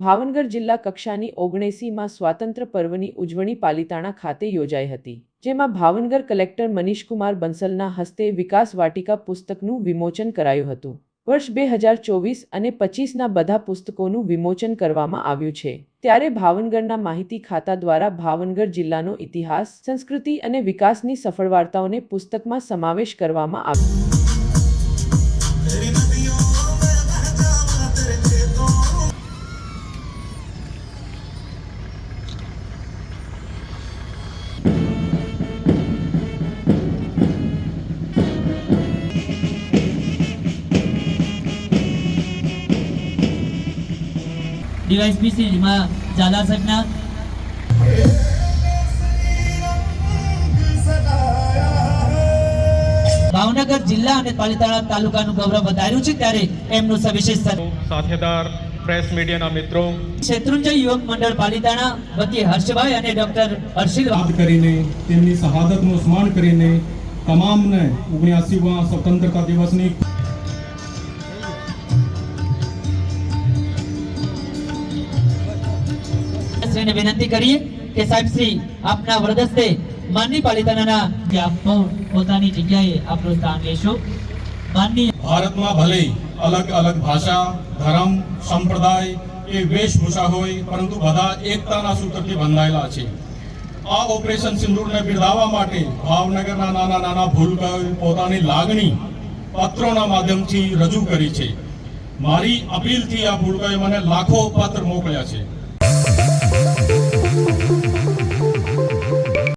ભાવનગર જિલ્લા કક્ષાની ઓગણેસીમાં સ્વાતંત્ર્ય પર્વની ઉજવણી પાલિતાણા ખાતે યોજાઈ હતી, જેમાં ભાવનગર કલેક્ટર મનીષકુમાર બંસલના હસ્તે વિકાસ વાટિકા પુસ્તકનું વિમોચન કરાયું હતું. વર્ષ બે હજાર ચોવીસ અને પચીસના બધા પુસ્તકોનું વિમોચન કરવામાં આવ્યું છે. ત્યારે ભાવનગરના માહિતી ખાતા દ્વારા ભાવનગર જિલ્લાનો ઇતિહાસ, સંસ્કૃતિ અને વિકાસની સફળ વાર્તાઓને પુસ્તકમાં સમાવેશ કરવામાં આવ્યો. ડીવાયસપી શ્રી જેમાં ઝાલા સાહેબના ભાવનગર જિલ્લા અને પાલિતાણા તાલુકાનું ગૌરવ વધાર્યું છે ત્યારે એમનું સવિશેષ. સાથેદાર પ્રેસ મીડિયાના મિત્રો શેત્રુંજય યુવક મંડળ પાલિતાણા વતી હર્ષભાઈ અને ડોક્ટર હર્ષિલ વાત કરીને તેમની શહાદતનું સ્મરણ કરીને તમામને ઓગણ્યાસીમાં સ્વતંત્રતા દિવસની શ્રીને વિનંતી કરીએ કે સાહેબ શ્રી, આપના વરદસ્તે માનની પાલિતાણાના આપ પોતાની જગ્યાએ આપનું સ્થાન લેશો. માનની ભારતમાં ભલે અલગ અલગ ભાષા, ધર્મ, સંપ્રદાય કે વેશભૂષા હોય, પરંતુ બધા એકતાના સૂત્રથી બંધાયેલા છે. આ ઓપરેશન સિંદૂરને બિરદાવવા માટે ભાવનગરના નાના નાના ભૂલકાઓએ પોતાની લાગણી પત્રોના માધ્યમથી રજૂ કરી છે. મારી અપીલથી આ ભૂલકાઓએ મને લાખો પત્ર મોકલ્યા છે.